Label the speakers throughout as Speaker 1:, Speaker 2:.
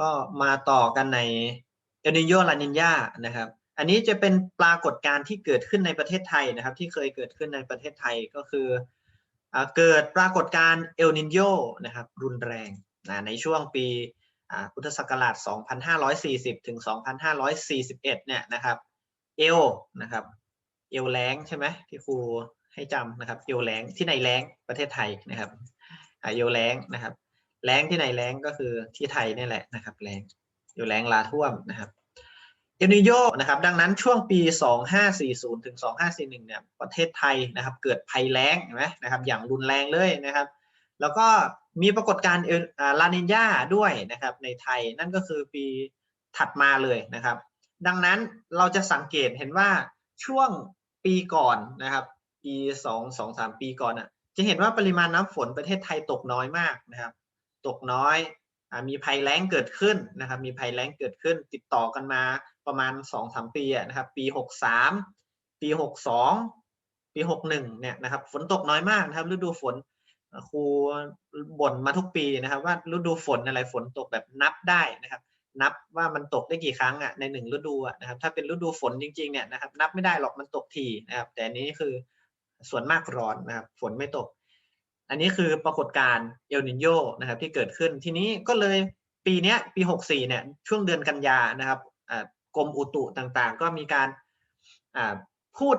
Speaker 1: ก็มาต่อกันในเอลนิโยลานินยานะครับ อันนี้จะเป็นปรากฏการณ์ที่เกิดขึ้นในประเทศไทยนะครับ ที่เคยเกิดขึ้นในประเทศไทยก็คืออเกิดปรากฏการณ์เอลนิโยนะครับ รุนแรงนะในช่วงปีพุทธศักราช 2540 ถึง 2541 เนี่ยนะครับ เอลนะครับ เอลแรงใช่ไหมที่ครูให้จำนะครับ เอลแรงที่ไหนแรงประเทศไทยนะครับเอลแรงนะครับ แรงที่ไหนแรงก็คือที่ไทยนี่แหละนะครับแรงอยู่แรงลาท่วมนะครับเอลนิโยนะครับ ดังนั้นช่วงปี 2540 ถึง 2541 เนี่ยประเทศไทยนะครับ เกิดภัยแล้งเห็นไหมนะครับ อย่างรุนแรงเลยนะครับ แล้วก็มีปรากฏการณ์ลาลานินยาด้วยนะครับในไทยนั่นก็คือปีถัดมาเลยนะครับ ดังนั้นเราจะสังเกตเห็นว่าช่วงปีก่อนนะครับ ปีสองสองสามปีก่อนอะจะเห็นว่าปริมาณน้ำฝนประเทศไทยตกน้อยมากนะครับ ตกน้อยอมีภัยแล้งเกิดขึ้นนะครับ มีภัยแล้งเกิดขึ้น ติดต่อกันมาประมาณสองสามปีนะครับ ปีหกสามปีหกสองปีหกหนึ่งเนี่ยนะครับฝนตกน้อยมากนะครับ ฤดูฝนครูบ่นมาทุกปีนะครับ ว่าฤดูฝนอะไรฝนตกแบบนับได้นะครับ นับว่ามันตกได้กี่ครั้งอะในหนึ่งฤดูอะนะครับ ถ้าเป็นฤดูฝนจริงๆเนี่ยนะครับ นับไม่ได้หรอกมันตกทีนะครับ แต่นนี้คือส่วนมากร้อนนะครับ ฝนไม่ตก อันนี้คือปรากฏการณ์เอลนิโยนะครับที่เกิดขึ้นทีนี้ก็เลยปีนี้ปี 64เนี่ยช่วงเดือนกันยานะครับกรมอุตุต่างๆ ก็มีการพูด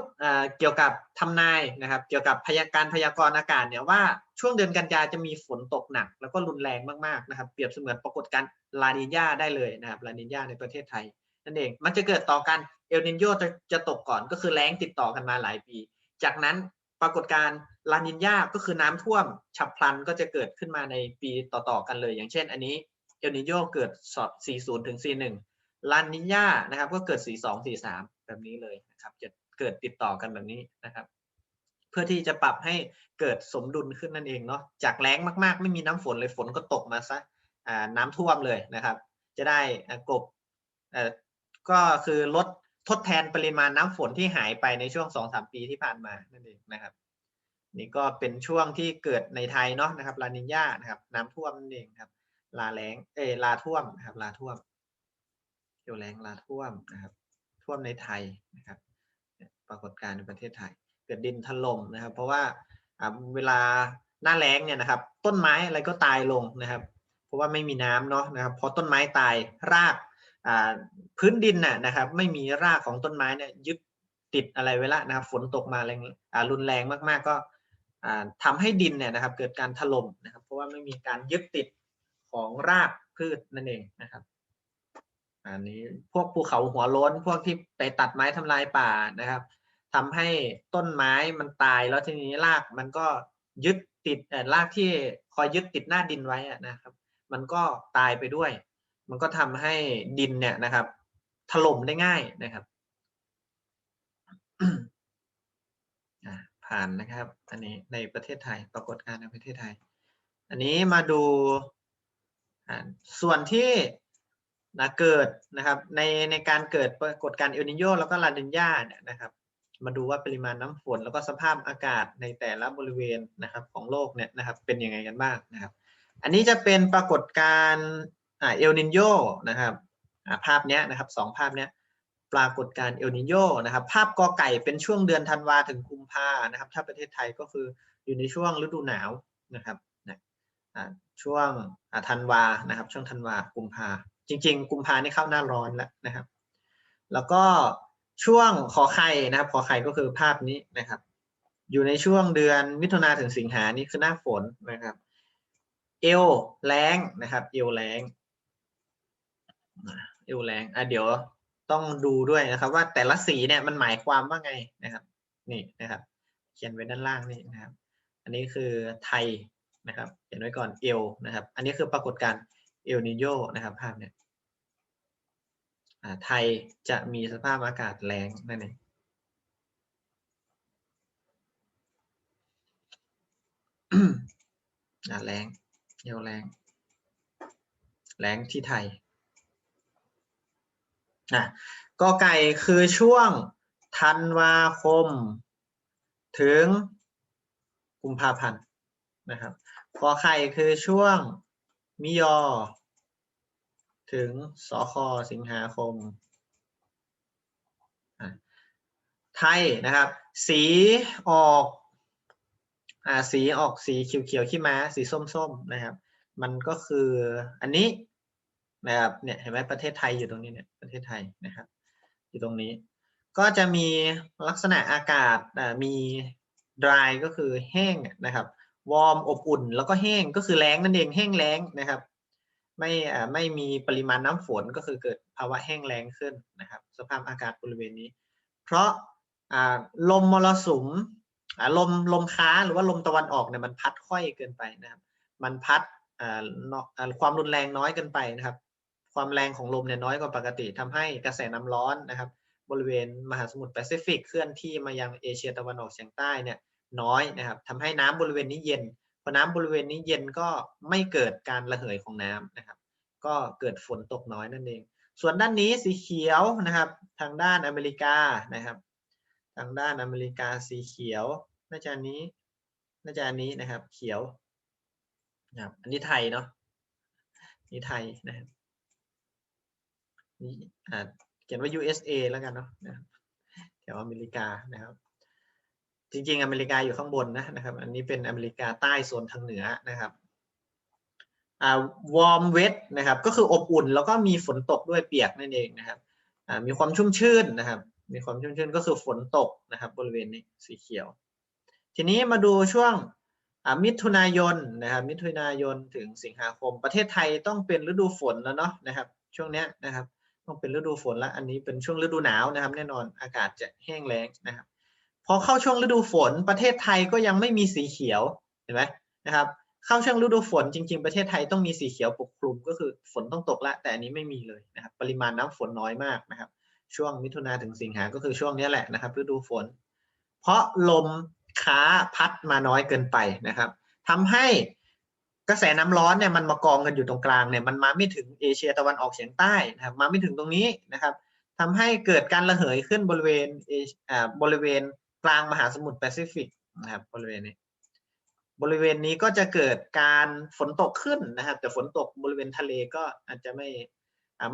Speaker 1: เกี่ยวกับทำนายนะครับ เกี่ยวกับพยาการพยากรณ์อากาศเนี่ยว่าช่วงเดือนกันยาจะมีฝนตกหนัก แล้วก็รุนแรงมากๆนะครับ เปรียบเสมือนปรากฏการณ์ลานิญาได้เลยนะครับลานิญาในประเทศไทยนั่นเองมันจะเกิดต่อกันเอลนิโยจะจะตกก่อนก็คือแล้งติดต่อกันมาหลายปี จากนั้นปรากฏการณ์ ลานินยาก็คือน้ำท่วมฉับพลันก็จะเกิดขึ้นมาในปีต่อๆกันเลย อย่างเช่น อันนี้เอลนิโยเกิดสอด40 ถึง 41ลานินยานะครับ ก็เกิด 42 43 แบบนี้เลยนะครับจะเกิดติดต่อกันแบบนี้นะครับ เพื่อที่จะปรับให้เกิดสมดุลขึ้นนั่นเองเนาะจากแล้งมากๆ ไม่มีน้ำฝนเลยฝนก็ตกมาซะน้ำท่วมเลยนะครับ จะได้กบก็คือลดทดแทนปริมาณน้ำฝนที่หายไปในช่วงสองสามปีที่ผ่านมานั่นเองนะครับ นี่ก็เป็นช่วงที่เกิดในไทยเนาะนะครับลานิญานะครับ น้ำท่วมนั่นเองครับ ลาแล้งเอลาท่วมนะครับ ลาท่วมเกี่ยวแรงลาท่วมนะครับ ท่วมในไทยนะครับ ปรากฏการณ์ในประเทศไทย เกิดดินถล่มนะครับ เพราะว่าเวลาหน้าแล้งเนี่ยนะครับ ต้นไม้อะไรก็ตายลงนะครับ เพราะว่าไม่มีน้ำเนาะนะครับพอต้นไม้ตายรากพื้นดินน่ะนะครับ ไม่มีรากของต้นไม้เนี่ยยึดติดอะไรไว้ละนะครับ ฝนตกมาแรงรุนแรงมากๆก็ อ่าทำให้ดินเนี่ยนะครับเกิดการถล่มนะครับ เพราะว่าไม่มีการยึดติดของรากพืชนั่นเองนะครับ อันนี้พวกภูเขาหัวล้นพวกที่ไปตัดไม้ทำลายป่านะครับทำให้ต้นไม้มันตายแล้วทีนี้รากมันก็ยึดติดรากที่คอยยึดติดหน้าดินไว้นะครับ มันก็ตายไปด้วย มันก็ทำให้ดินเนี่ยนะครับ ถล่มได้ง่ายนะครับ อ่า ผ่านนะครับ อันนี้ในประเทศไทยปรากฏการณ์ในประเทศไทย อันนี้มาดูส่วนที่นะเกิดนะครับในในการเกิดปรากฏการณ์เอลนิโยแล้วก็ลานิญาเนี่ยนะครับ มาดูว่าปริมาณน้ำฝนแล้วก็สภาพอากาศในแต่ละบริเวณนะครับของโลกเนี่ยนะครับเป็นยังไงกันบ้างนะครับ อันนี้จะเป็นปรากฏการณ์เอลนิโยนะครับภาพเนี้ยนะครับสองภาพเนี้ย ปรากฏการณ์เอลนิโยนะครับภาพกอไก่เป็นช่วงเดือนธันวาถึงกุมภานะครับ ถ้าประเทศไทยก็คืออยู่ในช่วงฤดูหนาวนะครับช่วงธันวานะครับ ช่วงธันวากุมภาจริง ๆ กุมภานี่เข้าหน้าร้อนแล้วนะครับ แล้วก็ช่วงขอไข่นะครับ ขอไข่ก็คือภาพนี้นะครับ อยู่ในช่วงเดือนมิถุนาถึงสิงหานี่คือหน้าฝนนะครับ เอลแรงนะครับ เอลแรงเอลแรงอะเดี๋ยว ต้องดูด้วยนะครับ ว่าแต่ละสีเนี่ยมันหมายความว่าไงนะครับนี่นะครับ เขียนไว้ด้านล่างนี่นะครับ อันนี้คือไทยนะครับเขียนไว้ก่อนเอลนะครับ อันนี้คือปรากฏการณ์เอลนิโยนะครับภาพเนี่ยอ่าไทยจะมีสภาพอากาศแรงนั่นเองแรงเอวแรงแรงที่ไทย อะกอไก่คือช่วงธันวาคม ถึงกุมภาพันธ์นะครับขอไข่คือช่วงมิยอ ถึงสคสิงหาคม ไทยนะครับ สีออกอ่าสีออกสีเขียวๆขี้ม้าสีส้มๆนะครับ มันก็คืออันนี้ นะครับเนี่ยเห็นไหมประเทศไทยอยู่ตรงนี้เนี่ยประเทศไทยนะครับ อยู่ตรงนี้ ก็จะมีลักษณะอากาศมี dry ก็คือแห้งนะครับวอร์มอบอุ่น แล้วก็แห้งก็คือแล้งนั่นเองแห้งแล้งนะครับ ไม่ไม่มีปริมาณน้ำฝนก็คือเกิดภาวะแห้งแล้งขึ้นนะครับ สภาพอากาศบริเวณนี้ เพราะลมมรสุมลมลมค้าหรือว่าลมตะวันออกเนี่ยมันพัดค่อยเกินไปนะครับ มันพัดความรุนแรงน้อยเกินไปนะครับ ความแรงของลมเนี่ยน้อยกว่าปกติทำให้กระแสน้ำร้อนนะครับ บริเวณมหาสมุทรแปซิฟิกเคลื่อนที่มายังเอเชียตะวันออกเฉียงใต้เนี่ยน้อยนะครับทำให้น้ำบริเวณนี้เย็นพอน้ำบริเวณนี้เย็นก็ไม่เกิดการระเหยของน้ำนะครับ ก็เกิดฝนตกน้อยนั่นเอง ส่วนด้านนี้สีเขียวนะครับ ทางด้านอเมริกานะครับ ทางด้านอเมริกาสีเขียวน่าจะนนี้น่าจะอันนี้นะครับ เขียวนะครับอันนี้ไทยเนาะนี่ไทยนะครับ นี่อ่าเขียนว่า USA แล้วกันเนาะนะแถวอเมริกานะครับ จริงๆ อเมริกาอยู่ข้างบนนะนะครับ อันนี้เป็นอเมริกาใต้โซนทางเหนือนะครับอ่าวอร์มเวทนะครับ ก็คืออบอุ่นแล้วก็มีฝนตกด้วยเปียกนั่นเองนะครับอ่ามีความชุ่มชื่นนะครับ มีความชุ่มชื่นก็คือฝนตกนะครับ บริเวณนี้สีเขียว ทีนี้มาดูช่วงอ่ามิถุนายนนะครับมิถุนายนถึงสิงหาคม ประเทศไทยต้องเป็นฤดูฝนแล้วเนาะนะครับ ช่วงเนี้ยนะครับ ต้องเป็นฤดูฝนแล้วอันนี้เป็นช่วงฤดูหนาวนะครับ แน่นอนอากาศจะแห้งแล้งนะครับ พอเข้าช่วงฤดูฝนประเทศไทยก็ยังไม่มีสีเขียวเห็นไหมนะครับ เข้าช่วงฤดูฝนจริง ๆประเทศไทยต้องมีสีเขียวปกคลุมก็คือฝนต้องตกละแต่อันนี้ไม่มีเลยนะครับ ปริมาณน้ำฝนน้อยมากนะครับ ช่วงมิถุนาถึงสิงหาก็คือช่วงนี้แหละนะครับ ฤดูฝน เพราะลมค้าพัดมาน้อยเกินไปนะครับทำให้ กระแสน้ำร้อนเนี่ยมันมากองกันอยู่ตรงกลางเนี่ยมันมาไม่ถึงเอเชียตะวันออกเฉียงใต้นะครับมาไม่ถึงตรงนี้นะครับทำให้เกิดการระเหยขึ้นบริเวณเออ่าบริเวณกลางมหาสมุทรแปซิฟิกนะครับบริเวณนี้บริเวณนี้ก็จะเกิดการฝนตกขึ้นนะครับ แต่ฝนตกบริเวณทะเลก็อาจจะไม่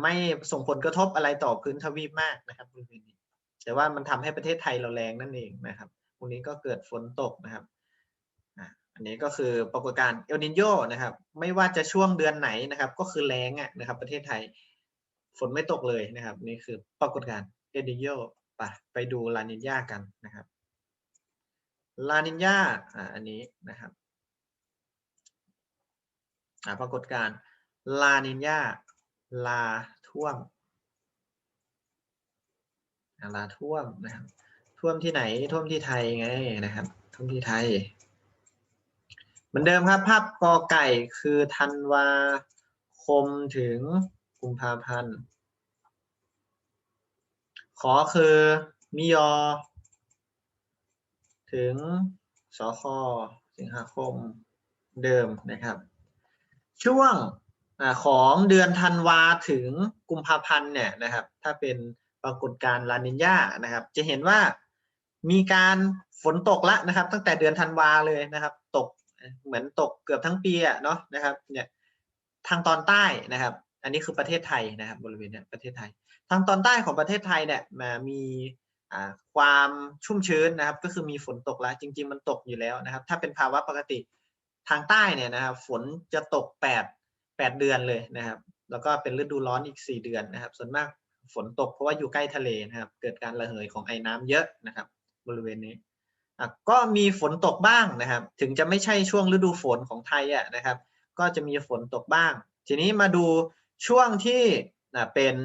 Speaker 1: ไม่ส่งผลกระทบอะไรต่อพื้นทวีปมากนะครับบริเวณนี้แต่ว่ามันทำให้ประเทศไทยเราแรงนั่นเองนะครับตรงนี้ก็เกิดฝนตกนะครับ อันนี้ก็คือปรากฏการณ์เอลนินโยนะครับ ไม่ว่าจะช่วงเดือนไหนนะครับ ก็คือแล้งอะนะครับ ประเทศไทยฝนไม่ตกเลยนะครับ นี่คือปรากฏการณ์เอลนินโยไปไปดูลานินยากันนะครับลานินยาอ่าอันนี้นะครับอ่าปรากฏการณ์ลานินยาลาท่วมลาท่วมนะครับท่วมที่ไหนท่วมที่ไทยไงนะครับท่วมที่ไทย เหมือนเดิมครับภาพกอไก่คือธันวาคมถึงกุมภาพันธ์ขอคือมิยอ ถึงสคสิงหาคมเดิมนะครับ ช่วงอของเดือนธันวาถึงกุมภาพันธ์เนี่ยนะครับ ถ้าเป็นปรากฏการณ์ลานินยานะครับ จะเห็นว่ามีการฝนตกละนะครับ ตั้งแต่เดือนธันวาเลยนะครับ เหมือนตกเกือบทั้งปีอะเนาะนะครับเนี่ยทางตอนใต้นะครับ อันนี้คือประเทศไทยนะครับ บริเวณเนี้ยประเทศไทย ทางตอนใต้ของประเทศไทยเนี่ยมามีความชุ่มชื้นนะครับ ก็คือมีฝนตกแล้ว จริง ๆ มันตกอยู่แล้วนะครับ ถ้าเป็นภาวะปกติทางใต้เนี่ยนะครับ ฝนจะตกแปดแปดเดือนเลยนะครับ แล้วก็เป็นฤดูร้อนอีกสี่เดือนนะครับ ส่วนมากฝนตกเพราะว่าอยู่ใกล้ทะเลนะครับ เกิดการระเหยของไอ้น้ำเยอะนะครับ บริเวณนี้ ก็มีฝนตกบ้างนะครับ ถึงจะไม่ใช่ช่วงฤดูฝนของไทยอะนะครับ ก็จะมีฝนตกบ้าง ทีนี้มาดูช่วงที่เป็น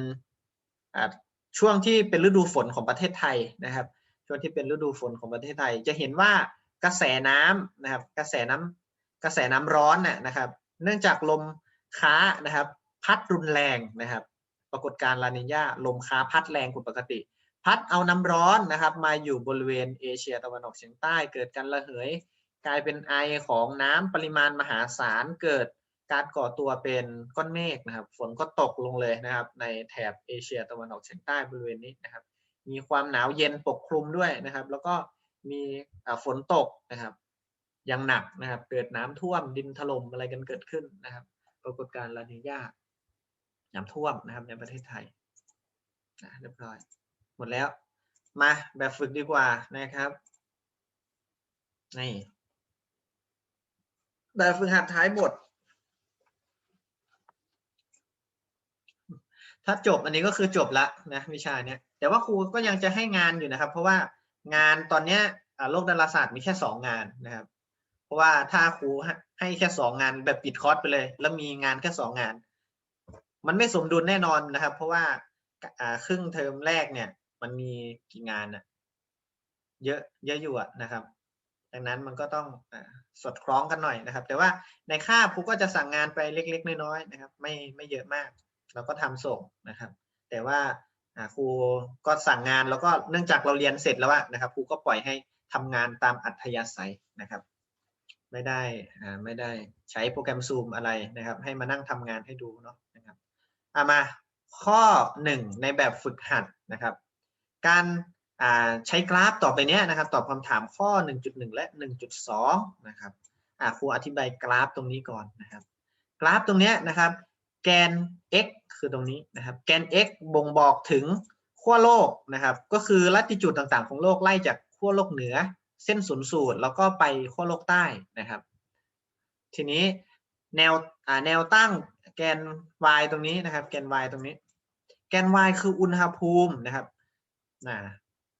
Speaker 1: ช่วงที่เป็นฤดูฝนของประเทศไทยนะครับ ช่วงที่เป็นฤดูฝนของประเทศไทย จะเห็นว่ากระแสน้ำนะครับ กระแสน้ำกระแสน้ำร้อนน่ะนะครับ เนื่องจากลมค้านะครับ พัดรุนแรงนะครับ ปรากฏการณ์ลานิญาลมค้าพัดแรงกว่าปกติ พัดเอาน้ำร้อนนะครับ มาอยู่บริเวณเอเชียตะวันออกเฉียงใต้ เกิดการระเหย กลายเป็นไอของน้ำปริมาณมหาศาลเกิดการก่อตัวเป็นก้อนเมฆนะครับ ฝนก็ตกลงเลยนะครับ ในแถบเอเชียตะวันออกเฉียงใต้บริเวณนี้นะครับ มีความหนาวเย็นปกคลุมด้วยนะครับ แล้วก็มีอ่าฝนตกนะครับ อย่างหนักนะครับ เกิดน้ำท่วมดินถล่มอะไรกันเกิดขึ้นนะครับ ปรากฏการณ์ลานิญาน้ำท่วมนะครับในประเทศไทยอะเรียบร้อย หมดแล้ว มาแบบฝึกดีกว่านะครับนี่แบบฝึกหัดท้ายบท ถ้าจบอันนี้ก็คือจบละนะวิชาเนี้ยแต่ว่าครูก็ยังจะให้งานอยู่นะครับ เพราะว่างานตอนเนี้ยโลกดาราศาสตร์มีแค่สองงานนะครับ เพราะว่าถ้าครูให้แค่สองงานแบบปิดคอร์สไปเลย แล้วมีงานแค่สองงาน มันไม่สมดุลแน่นอนนะครับ เพราะว่าครึ่งเทอมแรกเนี่ย มันมีกี่งานน่ะเยอะเยอะอยู่อะนะครับ ดังนั้นมันก็ต้องอสอดคล้องกันหน่อยนะครับ แต่ว่าในคาบครูก็จะสั่งงานไปเล็ก ๆ น้อยๆนะครับ ไม่ไม่เยอะมากเราก็ทำส่งนะครับ แต่ว่าครูก็สั่งงานแล้วก็เนื่องจากเราเรียนเสร็จแล้วนะครับครูก็ปล่อยให้ทำงานตามอัธยาศัยนะครับ ไม่ได้ไม่ได้ใช้โปรแกรมซูมอะไรนะครับ ให้มานั่งทำงานให้ดูเนาะนะครับอามาข้อหนึ่งในแบบฝึกหัดนะครับ การใช้กราฟต่อไปนี้นะครับตอบคำถามข้อ 1.1 และ 1.2 นะครับครูอธิบายกราฟตรงนี้ก่อนนะครับ กราฟตรงนี้นะครับ แกน x คือตรงนี้นะครับ แกน x บ่งบอกถึงขั้วโลกนะครับ ก็คือลัติจูดต่างๆ ของโลกไล่จากขั้วโลกเหนือ เส้นศูนย์สูตรแล้วก็ไปขั้วโลกใต้นะครับ ทีนี้แนวแนวตั้งแกน y ตรงนี้นะครับ แกน y ตรงนี้ แกน y คืออุณหภูมินะครับ นะ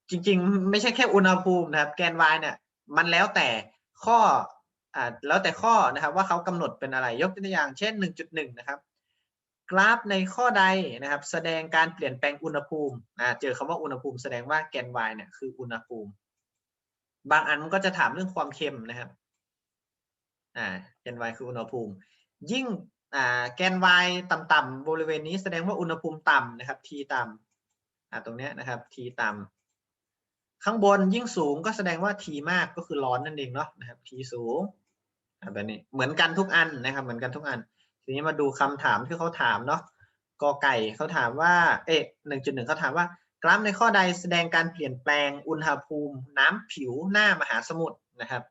Speaker 1: จริง ๆ ไม่ใช่แค่อุณหภูมินะครับ แกน y เนี่ย มันแล้วแต่ข้ออ่าแล้วแต่ข้อนะครับ ว่าเขากำหนดเป็นอะไรยกตัวอย่าง เช่น 1.1 นะครับ กราฟในข้อใดนะครับ แสดงการเปลี่ยนแปลงอุณหภูมิอ่าเจอคำว่าอุณหภูมิแสดงว่าแกน y เนี่ยคืออุณหภูมิ บางอันมันก็จะถามเรื่องความเค็มนะครับอ่าแกน y คืออุณหภูมิ ยิ่งอ่าแกน y ต่ำๆบริเวณนี้แสดงว่าอุณหภูมิต่ำนะครับ t ต่ำ อ่าตรงเนี้ยนะครับ t ต่ำข้างบนยิ่งสูงก็แสดงว่า t มากก็คือร้อนนั่นเองเนาะนะครับ t สูงแบบนี้เหมือนกันทุกอันนะครับ เหมือนกันทุกอัน ทีนี้มาดูคำถามที่เขาถามเนาะกอไก่เขาถามว่า เอ๊ะหนึ่งจุดหนึ่งเขาถามว่ากราฟในข้อใดแสดงการเปลี่ยนแปลงอุณหภูมิ น้ำผิวหน้ามหาสมุทรนะครับ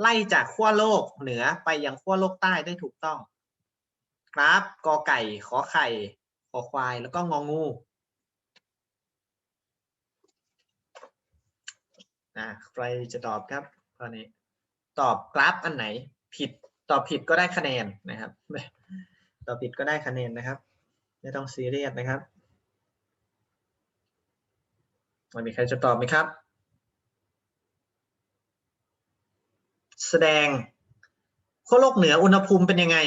Speaker 1: ไล่จากขั้วโลกเหนือไปยังขั้วโลกใต้ได้ถูกต้อง กราฟกอไก่ขอไข่ขอควายแล้วก็งองู อ่าใครจะตอบครับข้อนี้ตอบกราฟอันไหนผิดตอบผิดก็ได้คะแนนนะครับตอบผิดก็ได้คะแนนนะครับ ไม่ต้องซีเรียสนะครับมีใครจะตอบไหมครับ แสดงขั้วโลกเหนืออุณหภูมิเป็นยังไง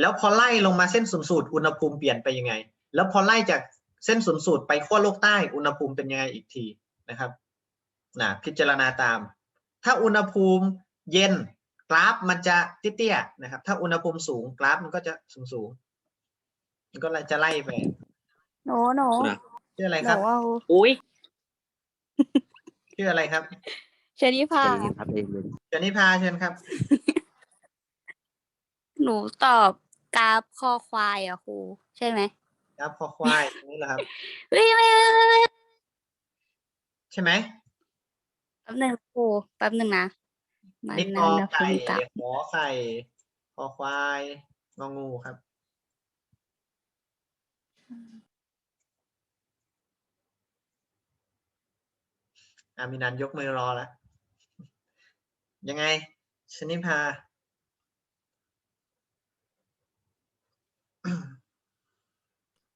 Speaker 1: แล้วพอไล่ลงมาเส้นศูนย์สูตรอุณหภูมิเปลี่ยนไปยังไง แล้วพอไล่จากเส้นศูนย์สูตรไปขั้วโลกใต้อุณหภูมิเป็นยังไงอีกทีนะครับ นะพิจารณาตาม ถ้าอุณหภูมิเย็นกราฟมันจะเตี้ยๆนะครับ ถ้าอุณหภูมิสูงกราฟมันก็จะสูงๆมันก็จะไล่ไป
Speaker 2: หนูหนู
Speaker 3: นะ
Speaker 1: ชื่ออะไร
Speaker 2: ห
Speaker 1: ครั
Speaker 2: นู
Speaker 1: บ
Speaker 2: เอา
Speaker 3: อุ้ย
Speaker 1: ชื่ออะไรครับ
Speaker 2: ชนิพา
Speaker 3: ใจเย็นครับใจเย็น
Speaker 1: จนิพาเชิญครับ
Speaker 2: หนูตอบกราฟคอควายอะครูใช่ไหม
Speaker 1: ครับคอควายตรงนี้แหละครับ
Speaker 2: เฮ้ยไม่ไม่ไม่ไม่
Speaker 1: ใช่ไหม
Speaker 2: แป๊บหนึงครูแป๊บหนึงนะมัน
Speaker 1: นี่ก
Speaker 2: นั
Speaker 1: อน
Speaker 2: นะ
Speaker 1: ไก่
Speaker 2: คุณกับ
Speaker 1: ขอไข่คอควายงองูครับ อามีนันยกมือรอแล้ว ยังไงชนิพา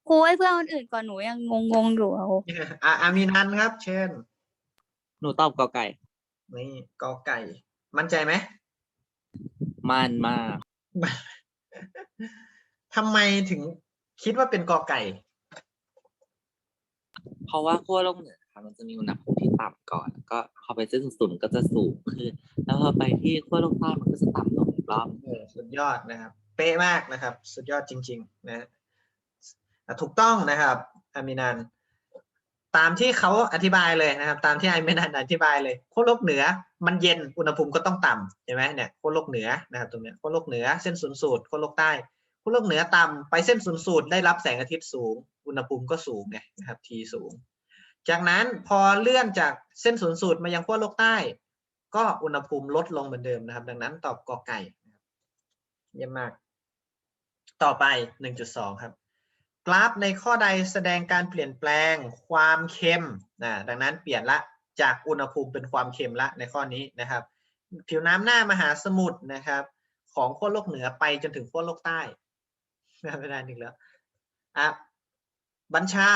Speaker 2: ครูให้เพื่อนคนอื่นก่อนหนูยังงงงๆอยู่อะครู
Speaker 1: อะอามีนันครับ เชิญ
Speaker 3: หนูตอบกอไก่
Speaker 1: นี่กอไก่ มั่นใจไหม
Speaker 3: มันมาก
Speaker 1: ทำไมถึงคิดว่าเป็นกอไก่
Speaker 3: เพราะว่าขั้วโลกเหนือค่ะมันจะมีอุณหภูมิที่ต่ำก่อนแล้วก็พอไปเส้นศูนย์มันก็จะสูงขึ้นแล้วพอไปที่ขั้วโลกใต้มันก็จะต่ำลงอีกรอบ
Speaker 1: เออสุดยอดนะครับ เป๊ะมากนะครับ สุดยอดจริง ๆ นะฮะอะถูกต้องนะครับอามินัน ตามที่เขาอธิบายเลยนะครับ ตามที่ไอามินันอธิบายเลยขั้วโลกเหนือ มันเย็นอุณหภูมิก็ต้องต่ำใช่ไหมเนี่ยขั้วโลกเหนือนะครับตรงเนี้ยขั้วโลกเหนือเส้นศูนย์สูตรขั้วโลกใต้ขั้วโลกเหนือต่ำไปเส้นศูนย์สูตรได้รับแสงอาทิตย์สูง อุณหภูมิก็สูงไงนะครับทีสูง จากนั้นพอเลื่อนจากเส้นศูนย์สูตรมายังขั้วโลกใต้ ก็อุณหภูมิลดลงเหมือนเดิมนะครับ ดังนั้นตอบกอไก่เยี่ยมมาก ต่อไป 1.2 ครับ กราฟในข้อใดแสดงการเปลี่ยนแปลงความเค็มนะดังนั้นเปลี่ยนละจากอุณหภูมิเป็นความเค็มละในข้อนี้นะครับ ผิวน้ำหน้ามหาสมุทรนะครับ ของขั้วโลกเหนือไปจนถึงขั้วโลกใต้ไม่ได้นึกแล้วอะบัญชา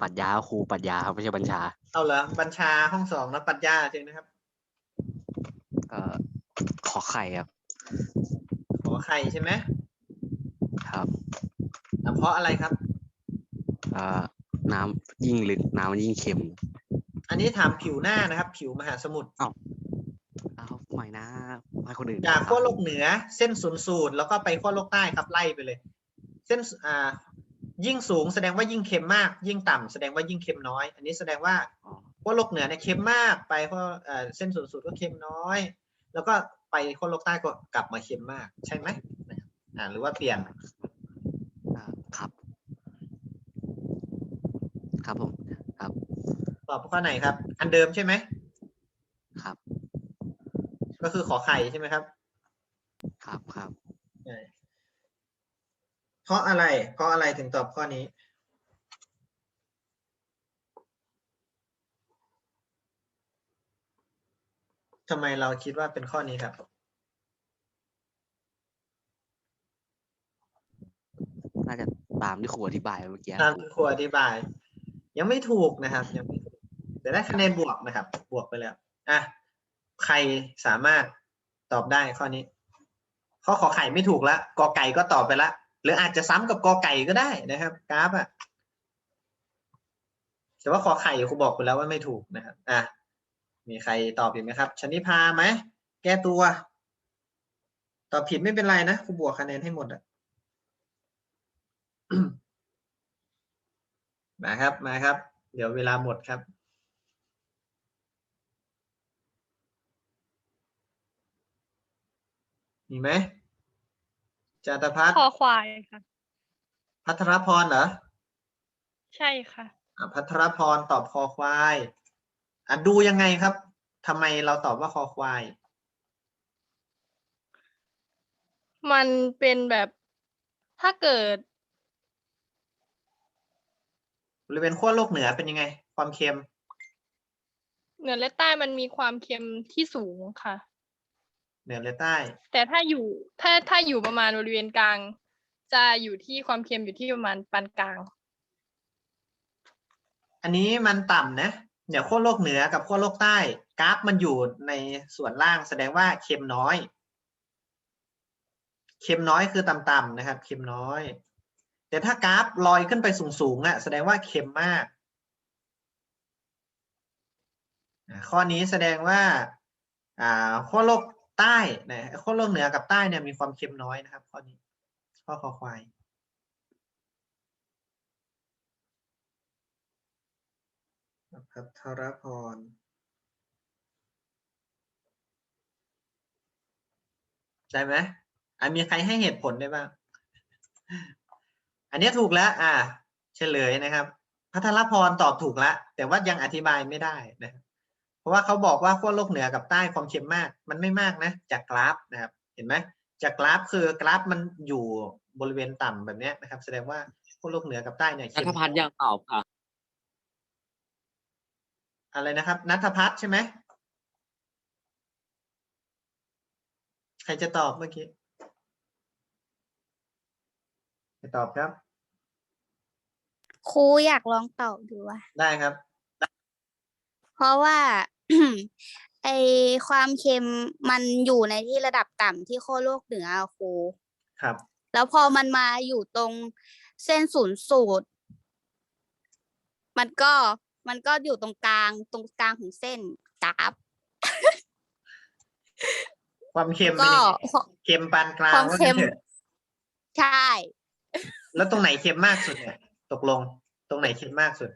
Speaker 4: ปรัชญาครูปรัชญาครับไม่ใช่บัญชา
Speaker 1: เอาเหรอบัญชาห้องสองแล้วปรัญญาใช่ไหมครับ
Speaker 4: เอ่อขอไข่ครับ
Speaker 1: ขอ ไข่ใช่ไหม
Speaker 4: ครับ
Speaker 1: อะเพราะอะไรครับ
Speaker 4: เอ่อน้ำยิ่งลึกน้ำมันยิ่งเค็ม
Speaker 1: อันนี้ถามผิวหน้านะครับ ผิวมหาสมุทร
Speaker 4: อ้าวไม่นะให้คนอื่น
Speaker 1: จาก
Speaker 4: ครับ
Speaker 1: ขั้วโลกเหนือเส้นศูนย์สูตรแล้วก็ไปขั้วโลกใต้ครับไล่ไปเลย เส้นอ่ายิ่งสูงแสดงว่ายิ่งเค็มมาก ยิ่งต่ำแสดงว่ายิ่งเค็มน้อย อันนี้แสดงว่า
Speaker 4: อ๋อ
Speaker 1: ขั้วโลกเหนือเนี่ยเค็มมากไปเพราะเอ่อเส้นศูนย์สูตรก็เค็มน้อย แล้วก็ ไปขั้วโลกใต้ก็กลับมาเค็มมาก ใช่ไหมนะครับอ่าหรือว่าเปลี่ยน
Speaker 4: อ่าครับ ครับผมครับ
Speaker 1: ตอบข้อไหนครับ อันเดิมใช่ไหม
Speaker 4: ครับ
Speaker 1: ก็คือขอไข่ใช่ไหมครับ
Speaker 4: ครับครับ
Speaker 1: ใช่เพราะอะไร เพราะอะไรถึงตอบข้อนี้ ทำไมเราคิดว่าเป็นข้อนี้ครับ
Speaker 4: น่าจะตามที่ครูอธิบายเมื่อกี้
Speaker 1: ตามที่ครูอธิบาย ยังไม่ถูกนะครับ ยังไม่ถูกแต่ได้คะแนนบวกนะครับ บวกไปแล้วอะใครสามารถตอบได้ข้อนี้ข้อขอไข่ไม่ถูกละกอไก่ก็ตอบไปละหรืออาจจะซ้ำกับกอไก่ก็ได้นะครับ กราฟอะแต่ว่าขอไข่ครูบอกไปแล้วว่าไม่ถูกนะครับอะ มีใครตอบอีกไหมครับชนิพาไหมแก้ตัว ตอบผิดไม่เป็นไรนะครูบวกคะแนนให้หมดอะมาครับมาครับ เดี๋ยวเวลาหมดครับมีไหมจาตพัฒน์
Speaker 5: คอควายค่ะ
Speaker 1: พัทรพรเหรอ
Speaker 5: ใช่ค่ะ
Speaker 1: อะพัทรพรตอบคอควาย อะดูยังไงครับทำไมเราตอบว่าคอควาย
Speaker 5: มันเป็นแบบถ้าเกิด
Speaker 1: บริเวณขั้วโลกเหนือเป็นยังไง ความเค็ม
Speaker 5: เหนือและใต้มันมีความเค็มที่สูงค่ะ
Speaker 1: เหนือและใต้
Speaker 5: แต่ถ้าอยู่ถ้าถ้าอยู่ประมาณบริเวณกลาง จะอยู่ที่ความเค็มอยู่ที่ประมาณปานกลาง
Speaker 1: อันนี้มันต่ำนะ เดี๋ยวขั้วโลกเหนือกับขั้วโลกใต้ กราฟมันอยู่ในส่วนล่างแสดงว่าเค็มน้อย เค็มน้อยคือต่ำๆนะครับ เค็มน้อย แต่ถ้ากราฟลอยขึ้นไปสูงๆอะแสดงว่าเค็มมากข้อนี้แสดงว่าอ่าขั้วโลกใต้นะขั้วโลกเหนือกับใต้เนี่ยมีความเค็มน้อยนะครับ ข้อนี้ข้อคอควาย พัทรพรได้ไหมอะมีใครให้เหตุผลได้บ้าง อันนี้ถูกแล้ว อ่า เฉลยนะครับ พัทรพรตอบถูกแล้วแต่ว่ายังอธิบายไม่ได้นะเพราะว่าเขาบอกว่าขั้วโลกเหนือกับใต้ความเค็มมาก มันไม่มากนะ จากกราฟนะครับ เห็นไหมจากกราฟคือกราฟมันอยู่บริเวณต่ำแบบนี้นะครับ แสดงว่าขั้วโลกเหนือกับใต้เนี่ย
Speaker 3: นั
Speaker 1: เค็ม
Speaker 3: พันยังตอบค่ะ
Speaker 1: อะไรนะครับนัทพัฒน์ใช่ไหมใครจะตอบเมื่อกี้ใครตอบครับ
Speaker 2: ครูอยากลองตอบดูว่า
Speaker 1: ได้ครับ
Speaker 2: เพราะว่า ไอความเค็มมันอยู่ในที่ระดับต่ำที่ขั้วโลกเหนืออะครู
Speaker 1: ครับ
Speaker 2: แล้วพอมันมาอยู่ตรงเส้นศูนย์สูตร มันก็ มันก็อยู่ตรงกลางตรงกลางของเส้นกราฟ
Speaker 1: ความเค็มเป็น
Speaker 2: ก็
Speaker 1: ยังไงเค็มปานกลาง
Speaker 2: ความ
Speaker 1: ว่า
Speaker 2: เค็
Speaker 1: งั้
Speaker 2: ม
Speaker 1: นเถอะ
Speaker 2: ใช่
Speaker 1: แล้วตรงไหนเค็มมากสุดเนี่ย ตกลง ตรงไหนเค็มมากสุด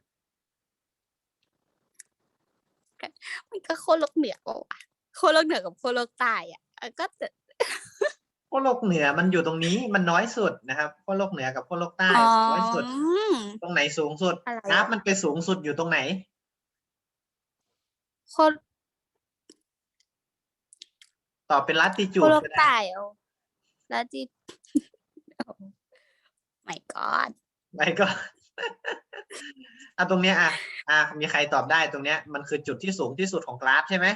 Speaker 2: มันก็ขั้วโลกเหนือก็ว่ะขั้วโลกเหนือกับขั้วโลกใต้อะเออก็จะ
Speaker 1: ขั้วโลกเหนือมันอยู่ตรงนี้มันน้อยสุดนะครับขั้วโลกเหนือกับขั้วโลกใต้
Speaker 2: อ๋อ
Speaker 1: น้อยสุด ตรงไหนสูงสุด
Speaker 2: อะไร
Speaker 1: กราฟ
Speaker 2: อะ
Speaker 1: มันไปสูงสุดอยู่ตรงไหน
Speaker 2: ขั้ว
Speaker 1: ตอบเป็นลัติจู
Speaker 2: ขั้ว
Speaker 1: ด
Speaker 2: โลก
Speaker 1: ก็ได้
Speaker 2: ใต้เอาแล้วที่ไม่กอด
Speaker 1: ไม่ก็ อะตรงเนี้ยอะอะมีใครตอบได้ตรงเนี้ย มันคือจุดที่สูงที่สุดของกราฟใช่ไหม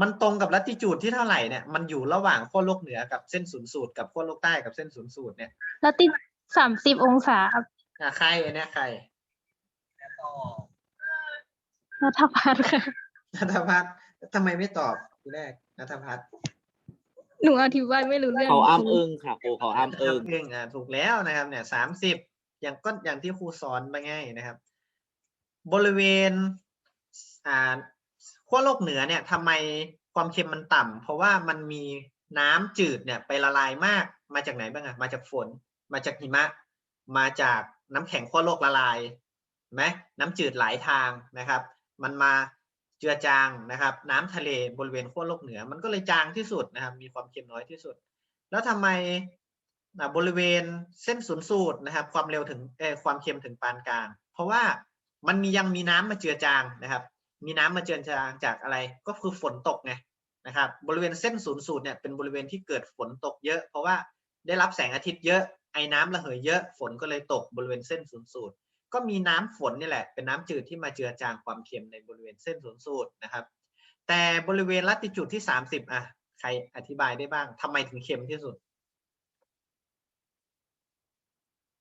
Speaker 1: มันตรงกับลัติจูดที่เท่าไหร่เนี่ยมันอยู่ระหว่างขั้วโลกเหนือกับเส้นศูนย์สูตรกับขั้วโลกใต้กับเส้นศูนย์สูตรเนี่ย
Speaker 5: แล้วติดสามสิบองศาครับ
Speaker 1: อะใครอันเนี้ยใคร
Speaker 5: รัฐพัฒน์ค่ะ
Speaker 1: นัทพัฒน์ทำไมไม่ตอบทีแรกนัทพัฒน์
Speaker 5: หนูอธิบายไม่รู้เรื่อง
Speaker 3: เขาอ้ำอึ้งค่ะครูเขาอ้ำอึ้ง
Speaker 1: เองอะถูกแล้วนะครับเนี่ยสามสิบอย่างก็อย่างที่ครูสอนไปไง่ายนะครับ บริเวณอ่า ขั้วโลกเหนือเนี่ยทำไมความเค็มมันต่ำเพราะว่ามันมีน้ำจืดเนี่ยไปละลายมากมาจากไหนบ้างอะมาจากฝน มาจากหิมะ มาจากน้ำแข็งขั้วโลกละลายไหมน้ำจืดหลายทางนะครับ มันมาเจือจางนะครับ น้ำทะเลบริเวณขั้วโลกเหนือ มันก็เลยจางที่สุดนะครับ มีความเค็มน้อยที่สุด แล้วทำไมอะบริเวณเส้นศูนย์สูตรนะครับ ความเร็วถึงเออความเค็มถึงปานกลาง เพราะว่ามันมียังมีน้ำมาเจือจางนะครับ มีน้ำมาเจือจางจากอะไรก็คือฝนตกไงนะครับบริเวณเส้นศูนย์สูตรเนี่ยเป็นบริเวณที่เกิดฝนตกเยอะ เพราะว่าได้รับแสงอาทิตย์เยอะไอ้น้ำระเหยเยอะฝนก็เลยตกบริเวณเส้นศูนย์สูตรก็มีน้ำฝนนี่แหละเป็นน้ำจืดที่มาเจือจางความเค็มในบริเวณเส้นศูนย์สูตรนะครับ แต่บริเวณลัติจูดที่สามสิบอะใครอธิบายได้บ้างทำไมถึงเค็มที่สุด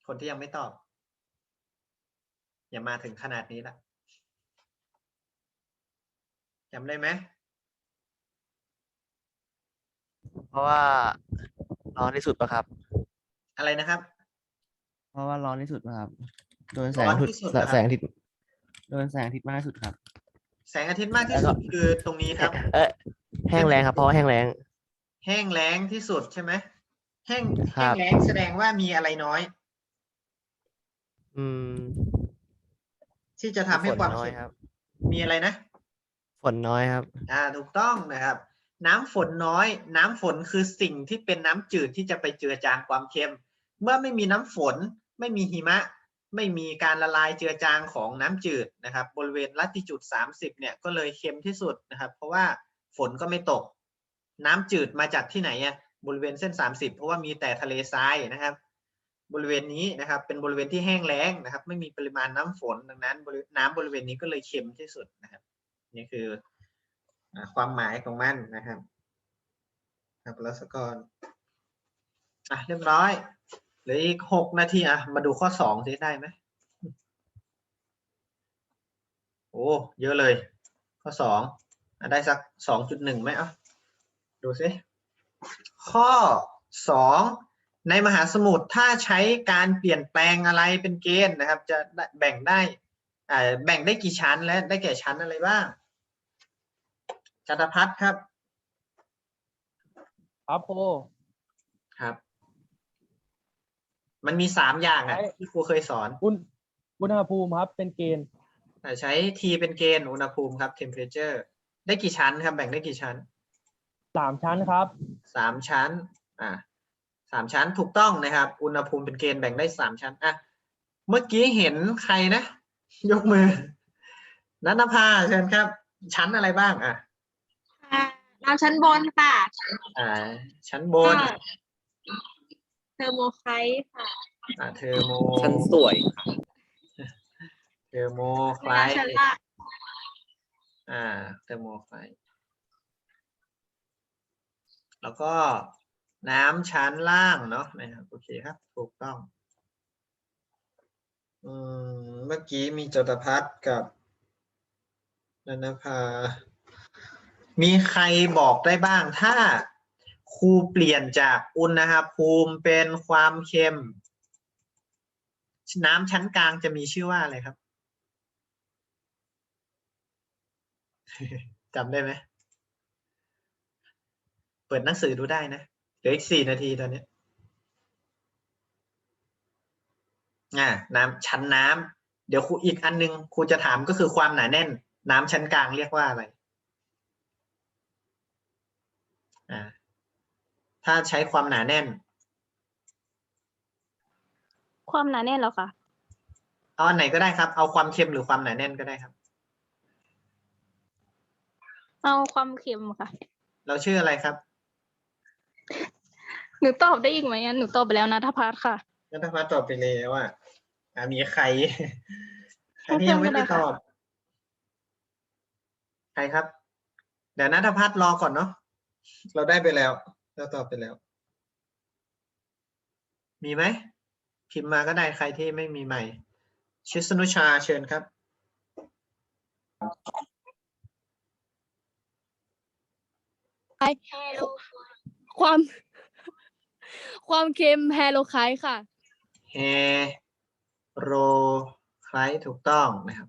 Speaker 1: คนที่ยังไม่ตอบ อย่ามาถึงขนาดนี้ละ จำได้ไหม
Speaker 4: เพราะว่าร้อนที่สุดปะครับ
Speaker 1: อะไรนะครับ
Speaker 4: เพราะว่าร้อนที่สุดปะครับ โดนแส
Speaker 1: ร้
Speaker 4: ง
Speaker 1: อน
Speaker 4: อาทิต
Speaker 1: ที่
Speaker 4: ย์
Speaker 1: สุดเหรอครับ
Speaker 4: แสงอาทิตย์โดนแสงอาทิตย์มากที่สุดครับ
Speaker 1: แสงอาทิตย์มากที่สุดคือตรงนี้ครับ
Speaker 4: เอ้ยแห้งแรงครับ เพราะว่าแห้งแรง
Speaker 1: แห้งแล้งที่สุดใช่ไหมแห้ง
Speaker 4: ครั
Speaker 1: แห้ง
Speaker 4: บ
Speaker 1: แล้งแสดงว่ามีอะไรน้อย
Speaker 4: อืม
Speaker 1: ที่จะทำให้
Speaker 4: ฝน
Speaker 1: ความ
Speaker 4: น้อย
Speaker 1: เค็ม
Speaker 4: ครับ
Speaker 1: มีอะไรนะ
Speaker 4: ฝ นน้อยครับ
Speaker 1: อ่าถูกต้องนะครับ น้ำฝนน้อย น้ำฝนคือสิ่งที่เป็นน้ำจืดที่จะไปเจือจางความเค็ม เมื่อไม่มีน้ำฝน ไม่มีหิมะ ไม่มีการละลายเจือจางของน้ำจืดนะครับ บริเวณลัติจูด30 เนี่ยก็เลยเค็มที่สุดนะครับ เพราะว่าฝนก็ไม่ตก น้ำจืดมาจากที่ไหนอะบริเวณเส้น 30 เพราะว่ามีแต่ทะเลทรายนะครับ บริเวณนี้นะครับ เป็นบริเวณที่แห้งแล้งนะครับ ไม่มีปริมาณน้ำฝนดังนั้น น้ำบริเวณนี้ก็เลยเค็มที่สุดนะครับ นี่คืออความหมายของมันนะครับครับรัศกรอะเรียบร้อยเหลืออีกหกนาทีอะมาดูข้อสองสิได้ไหมโอ้เยอะเลย ข้อสองได้สักสองจุดหนึ่งไหมเอะดูสิข้อสองในมหาสมุทรถ้าใช้การเปลี่ยนแปลงอะไรเป็นเกณฑ์นะครับ จะแบ่งได้แบ่งได้กี่ชั้นและได้แก่ชั้นอะไรบ้าง จัตพัฒน์ครับ
Speaker 6: ครับครู
Speaker 1: ครับ มันมีสามอย่างอะ
Speaker 6: ใช่
Speaker 1: ที่ครูเคยสอน
Speaker 6: อุณอุณหภูมิครับ เป็นเกณฑ์
Speaker 1: อ่าใช้ T เป็นเกณฑ์อุณหภูมิครับ temperature ได้กี่ชั้นครับ แบ่งได้กี่ชั้น
Speaker 6: สามชั้นครับ
Speaker 1: สามชั้น อ่าสามชั้นถูกต้องนะครับ อุณหภูมิเป็นเกณฑ์แบ่งได้สามชั้นอะเมื่อกี้เห็นใครนะ ยกมือนันทภาเชิญครับ ชั้นอะไรบ้างอะ
Speaker 7: ค่ะน้ำชั้นบนค่ะ
Speaker 1: อ่า ชั้นบน
Speaker 7: ค่ะเทอร์โมไคต์ค่ะ
Speaker 1: อ่าเทอร์โม
Speaker 3: ฉันสวยค่ะ
Speaker 1: เทอร์โมไฟ
Speaker 7: น้ำชั้นล่าง
Speaker 1: อ่า เทอร์โมไฟแล้วก็น้ำชั้นล่างเนาะนะครับโอเคครับ ถูกต้อง อืม เมื่อกี้มีจตพัฒน์กับนันภา มีใครบอกได้บ้าง ถ้าครูเปลี่ยนจากอุณหภูมิเป็นความเค็ม น้ำชั้นกลางจะมีชื่อว่าอะไรครับจำได้ไหม เปิดหนังสือดูได้นะเหลืออีกสี่นาทีตอนนี้อ่าน้ำชั้นน้ำเดี๋ยวครูอีกอันนึงครูจะถามก็คือความหนาแน่น น้ำชั้นกลางเรียกว่าอะไร อ่า ถ้าใช้ความหนาแน่น
Speaker 7: ความหนาแน่นเหรอคะ
Speaker 1: เอาอันไหนก็ได้ครับ เอาความเค็มหรือความหนาแน่นก็ได้ครับ
Speaker 7: เอาความเค็มค่ะ
Speaker 1: เราชื่ออะไรครับ
Speaker 7: หนูตอบได้อีกไหมอะหนูตอบไปแล้วนะทัพัฒน์ค่ะ
Speaker 1: นัทพัฒน์ตอบไปแล้วอะอะมีใครใครที่ยังไม่ได้ตอบ ใครครับ เดี๋ยวนัทพัฒน์รอก่อนเนาะ เราได้ไปแล้ว เราตอบไปแล้ว มีไหมพิมพ์มาก็ได้ใครที่ไม่มีใหม่ ชิสนุชาเชิญครับ
Speaker 8: ความ ความเค็มแฮโลไคต์ค่ะ
Speaker 1: เฮโรไคลถูกต้องนะครับ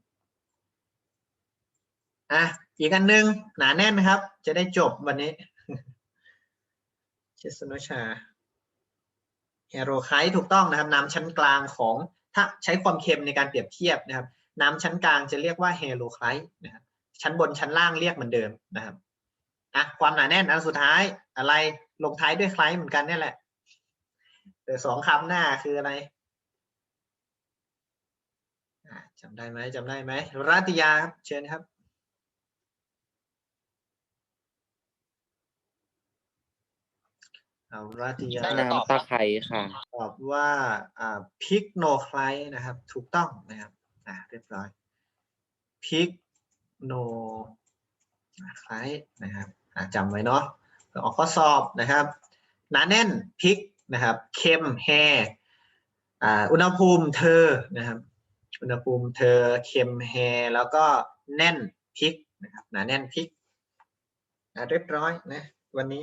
Speaker 1: อะ อีกอันหนึ่งหนาแน่นนะครับ จะได้จบวันนี้ ชิสนุชาเฮโรไคต์ถูกต้องนะครับ น้ำชั้นกลางของถ้าใช้ความเค็มในการเปรียบเทียบนะครับ น้ำชั้นกลางจะเรียกว่าเฮโรไคต์นะครับชั้นบนชั้นล่างเรียกเหมือนเดิมนะครับอะความหนาแน่นอันสุดท้ายอะไรลงท้ายด้วยไคต์เหมือนกันนี่แหละแต่สองคำหน้าคืออะไรจำได้ไหมจำได้ไหมรัตยาครับเชิญครับ อารัตยา
Speaker 3: น้ำตะไคร้ค่ะ
Speaker 1: ตอบว่าอ่าพิกโนไคลนะครับ ถูกต้องนะครับอ่าเรียบร้อยพิกโนไคลนะครับอ่าจำไว้เนาะเพื่อออกข้อสอบนะครับหนาแน่นพิกนะครับเค็มแฮอ่าอุณหภูมิเธอนะครับอุณหภูมิเธอเค็มแฮแล้วก็แน่นพริกนะครับหนาแน่นพริกอะเรียบร้อยนะวันนี้